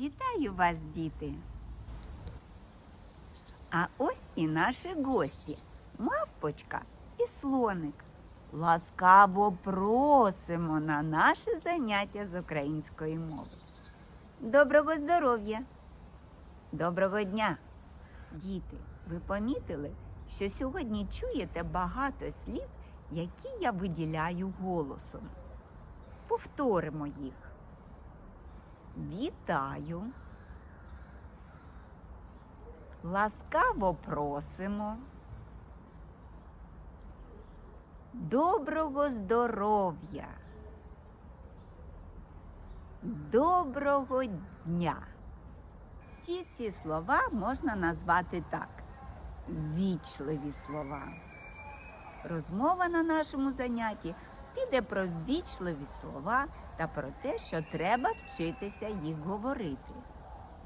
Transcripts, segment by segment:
Вітаю вас, діти! А ось і наші гості мавпочка і слоник. Ласкаво просимо на наше заняття з української мови. Доброго здоров'я! Доброго дня! Діти, ви помітили, що сьогодні чуєте багато слів, які я виділяю голосом. Повторимо їх. Вітаю. Ласкаво просимо. Доброго здоров'я. Доброго дня. Всі ці слова можна назвати так. Вічливі слова. Розмова на нашому занятті піде про вічливі слова та про те, що треба вчитися їх говорити.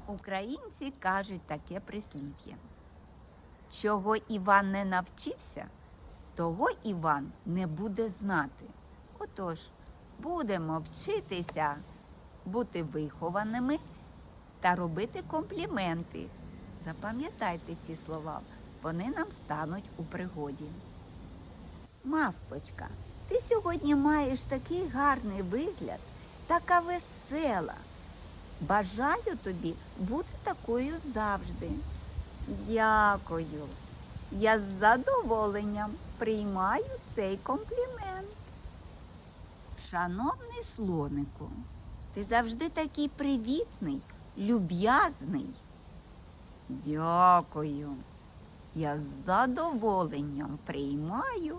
Українці кажуть таке прислів'я. Чого Іван не навчився, того Іван не буде знати. Отож, будемо вчитися бути вихованими та робити компліменти. Запам'ятайте ці слова, вони нам стануть у пригоді. Мавпочка, ти сьогодні маєш такий гарний вигляд, така весела. Бажаю тобі бути такою завжди. Дякую. Я з задоволенням приймаю цей комплімент. Шановний слонику, ти завжди такий привітний, люб'язний. Дякую. Я з задоволенням приймаю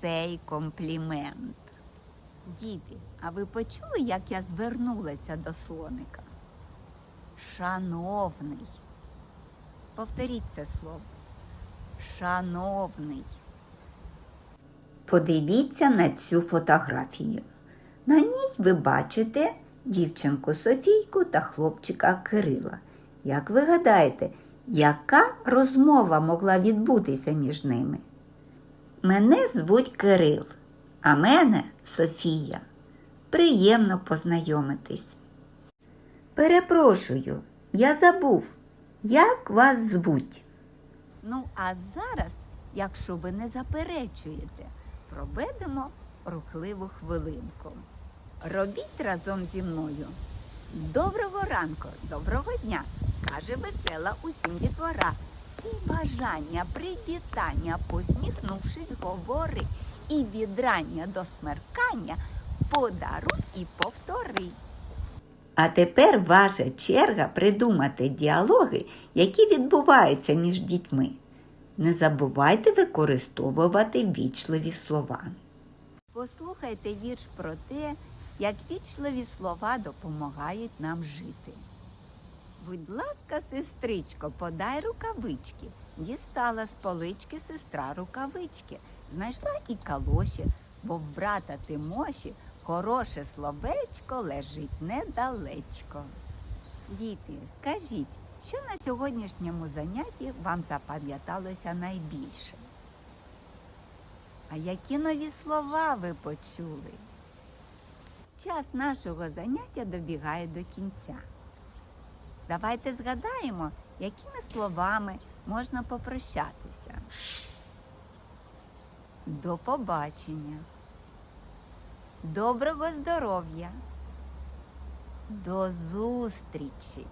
цей комплімент. Діти, а ви почули, як я звернулася до слоника? Шановний. Повторіть це слово. Шановний. Подивіться на цю фотографію. На ній ви бачите дівчинку Софійку та хлопчика Кирила. Як ви гадаєте, яка розмова могла відбутися між ними? Мене звуть Кирил, а мене Софія. Приємно познайомитись. Перепрошую, я забув, як вас звуть. Ну, а зараз, якщо ви не заперечуєте, проведемо рухливу хвилинку. Робіть разом зі мною. Доброго ранку, доброго дня, каже весела усім дітвора. Всі бажання, привітання, посміхнувшись, говори. І від рання до смеркання подаруй і повтори. А тепер ваша черга придумати діалоги, які відбуваються між дітьми. Не забувайте використовувати вічливі слова. Послухайте вірш про те, як вічливі слова допомагають нам жити. Будь ласка, сестричко, подай рукавички. Дістала з полички сестра рукавички. Знайшла і калоші, бо в брата Тимоші хороше словечко лежить недалечко. Діти, скажіть, що на сьогоднішньому занятті вам запам'яталося найбільше? А які нові слова ви почули? Час нашого заняття добігає до кінця. Давайте згадаємо, якими словами можна попрощатися. До побачення. Доброго здоров'я. До зустрічі.